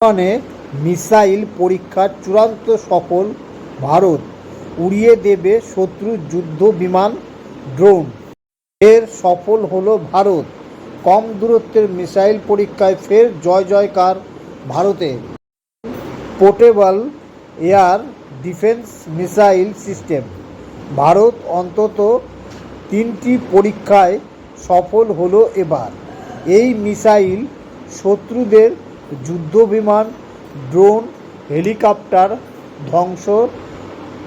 মানে মিসাইল পরীক্ষার চূড়ান্ত সফল ভারত উড়িয়ে দেবে শত্রু যুদ্ধ বিমান, ড্রোন। এর সফল হলো ভারত। কম দূরত্বের মিসাইল পরীক্ষায় ফের জয় জয়কার ভারতের portable air defence missile system. Bharat অন্তত তিনটি পরীক্ষায় সফল হলো এবার। এই মিসাইল শত্রুদের যুদ্ধবিমান, ড্রোন, হেলিকপ্টার ধ্বংস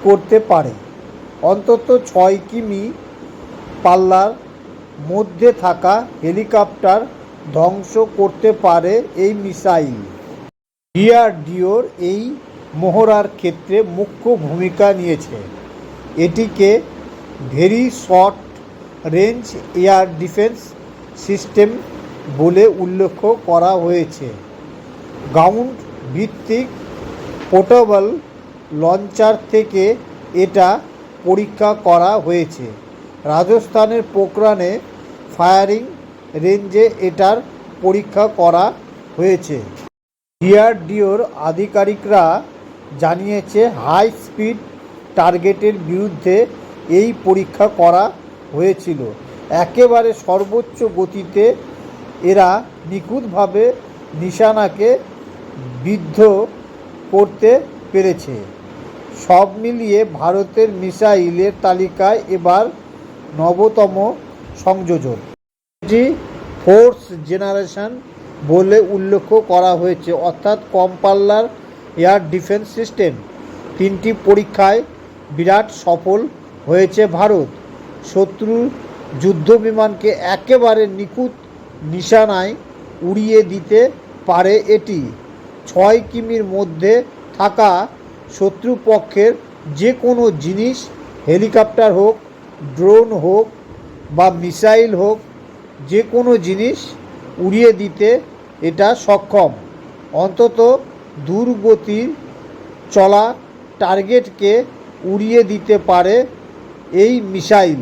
করতে পারে। অন্তত ছয় কিমি পাল্লার মধ্যে থাকা হেলিকপ্টার ধ্বংস করতে পারে এই মিসাইল। ডিআরডিওর এই মহড়ার ক্ষেত্রে মুখ্য ভূমিকা নিয়েছে। এটিকে very short range air defence system বলে উল্লেখ করা হয়েছে। গ্রাউন্ড ভিত্তিক পোর্টেবল লঞ্চার থেকে এটা পরীক্ষা করা হয়েছে। রাজস্থানের পোখরানে ফায়ারিং রেঞ্জে এটার পরীক্ষা করা হয়েছে। ডিআরডিওর আধিকারিকরা জানিয়েছে, হাই স্পিড টার্গেটের বিরুদ্ধে এই পরীক্ষা করা হয়েছিল। একেবারে সর্বোচ্চ গতিতে এরা নিখুঁতভাবে নিশানাকে বিদ্ধ করতে পেরেছে। সব মিলিয়ে ভারতের মিসাইলের তালিকায় এবার নবতম সংযোজন। এটি ফোর্স জেনারেশন বলে উল্লেখ করা হয়েছে, অর্থাৎ কম পাল্লার এয়ার ডিফেন্স সিস্টেম তিনটি পরীক্ষায় বিরাট সফল হয়েছে ভারত। শত্রু যুদ্ধবিমানকে একেবারে নিখুঁত নিশানায় উড়িয়ে দিতে পারে এটি। ছয় কিমির মধ্যে থাকা শত্রুপক্ষের যে কোনো জিনিস, হেলিকপ্টার হোক, ড্রোন হোক বা মিসাইল হোক যে কোনো জিনিস উড়িয়ে দিতে এটা সক্ষম। অন্তত দূরগতির চলা টার্গেটকে উড়িয়ে দিতে পারে এই মিসাইল।